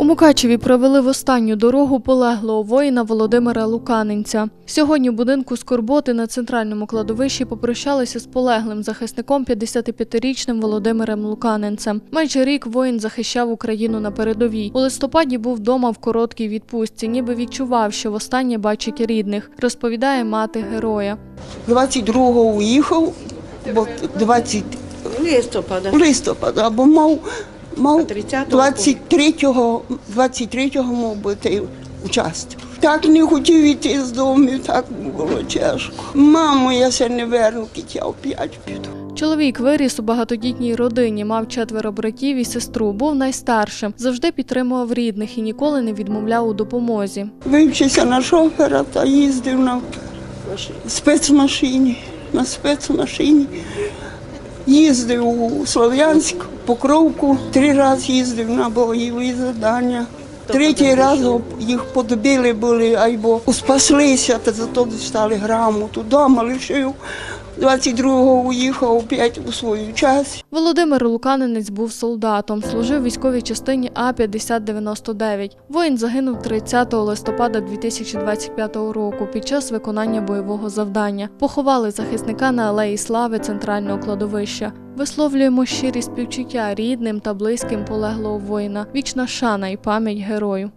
У Мукачеві провели в останню дорогу полеглого воїна Володимира Луканенця. Сьогодні в будинку Скорботи на центральному кладовищі попрощалися з полеглим захисником 55-річним Володимиром Луканенцем. Майже рік воїн захищав Україну на передовій. У листопаді був вдома в короткій відпустці, ніби відчував, що востаннє бачить рідних, розповідає мати героя. 22-го уїхав, бо 20 листопада. листопада, бо мав, мав 30-го 23-го, 23-го мав бути участь. Так не хотів іти з дому, так було тяжко. Мамо, я ще не верну, кіт я опять піду. Чоловік виріс у багатодітній родині, мав четверо братів і сестру, був найстаршим, завжди підтримував рідних і ніколи не відмовляв у допомозі. Вивчився на шофера та їздив на спецмашині. На спецмашині. Їздив у Слов'янськ, Покровку, три рази їздив на бойові завдання. Третій раз їх подбили були, або спаслися, та зато дістали грамоту. Дома лишив. 22-го уїхав опять у свою час. Володимир Луканинець був солдатом, служив військовій частині А-5099. Воїн загинув 30 листопада 2025 року під час виконання бойового завдання. Поховали захисника на алеї Слави центрального кладовища. Висловлюємо щирі співчуття рідним та близьким полеглого воїна. Вічна шана і пам'ять герою.